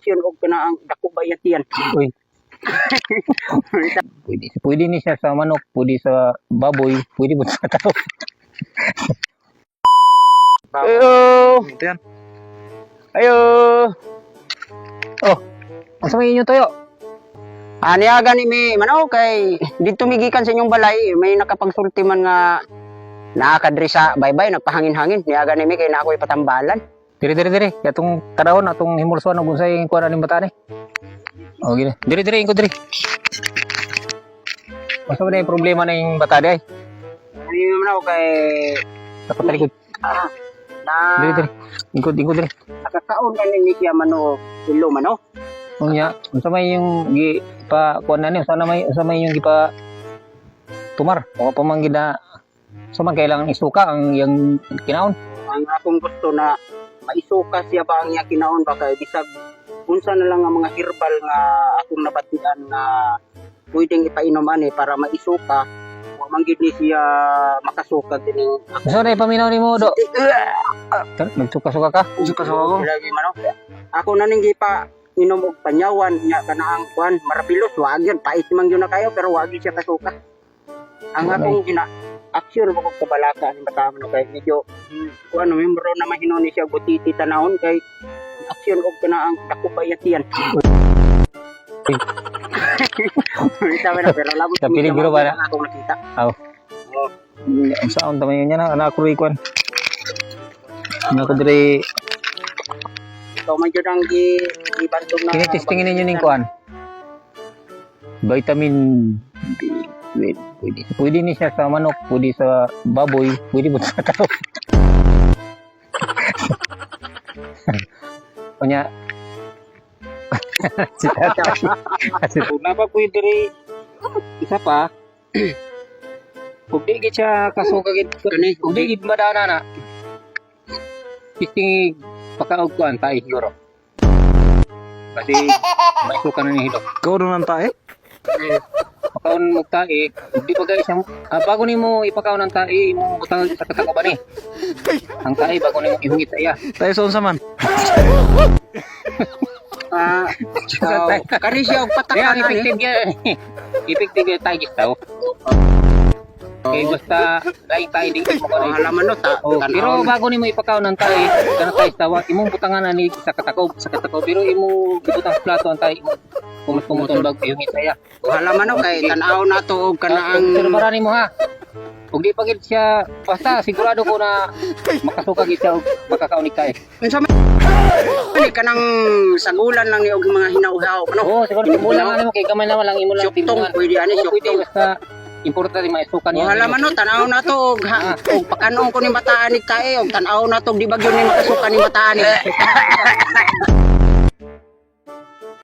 aksyon og kana ang dako bayat yan. Uy. Pwede, pwede ni siya sa manok, pwede sa baboy, pwede po sa tao. Ayo! Ayo. Oh, asa may inyo tayo? Aniaga ni mi mano kay dito migikan sa inyong balay may nakapagsulti man nga nakakadri sa bye-bye nagpahangin-hangin niaga ni mi kay na ako ipatambalan. Diri, diri, diri. Atong kadahon, atong himulsuan, ang gunsay kuha na ng bata ni. Oh, gini. Diri, diri, ingko diri. Basta ba na yung problema na yung bata di ay? Ani man ako kay Dapat talikod. ah, na Diri, diri. Ingko, ingko diri. nakakaon na ni siya mano ilo mano. Oh, nya. Unsa may yung gi pa kuha na ni, sana may unsa may yung gipa tumar. O pa man gina sa man kailangan isuka ang yung kinaon. Ang akong gusto na maisuka siya ba ang iya kinaon ba kay bisag unsa na lang ang mga herbal nga akong nabatian na pwedeng ipainom ani para maisuka wa man gid ni siya makasuka din Unsa na ipaminaw nimo do? Tan- Nagsuka-suka ka? Suka-suka ko. Lagi man ako. Ako na ning gipa inom og panyawan nya kanaang kuan marapilos wag yun pait man yun na kayo pero wag yun siya kasuka. Ang akong gina aksyon mo kog kabalaka ni bata man kay medyo hmm, kuan membro na mahino ni siya butiti tanahon kay aksyon og kanaang dako bayat yan. Sabi na pero labot Sa peligro ba na? akong nakita. Ang saan tama yun yan na anak ko. Ano ko diri So man jud ang gi gibantog na Tinitestingin ninyo ning kuan. Vitamin B. Pwede, pwede. Pwede ni siya sa manok, pwede sa baboy, pwede po sa tao. Kunya, si tatay. Kasi napapwede rin. Isa pa, kung di gid siya Kani, kung di gid madana na, pisting pakaog kuan tayo siguro. Kasi may suka na ni hilo. Ikaw doon ang tae? Pakaon mo tae, di pa guys, ah, bago nimo ipakaon ang tae, mo butang sa katako ba ni? Ang tae bago nimo ihungit iya. Tayo sa unsa man? Ah, so, kani siya og patakan ang ani. effective yan. effective yan tayo gis tao. Kaya basta dahil tayo di Oh, kanay. halaman no ta. Oh, pero bago nimo ipakaon ang tae, kana tayo tawa, imong butangan na ni sa katako, sa katako, pero imo ibutang sa plato ang tae, kumot kumutong bago ihungit sa iya. Oh, kay tanaw na to og kanaang Pero marani mo ha. Kung di pa gid siya, basta sigurado ko na makasuka gid siya og makakaon ni tae. unsa man ani kanang sagulan lang ni og mga hinauhaw ano. Oo, siguro mula nga mo kay kamay lang imo lang timbungan. pwede ani syuktong. basta importante maisukan Oh, niya. halaman no tanaw na to og ha, og pakanon ko ni bataan ni tae og tanaw na to di ba gyud ni makasukan ni bataan ni.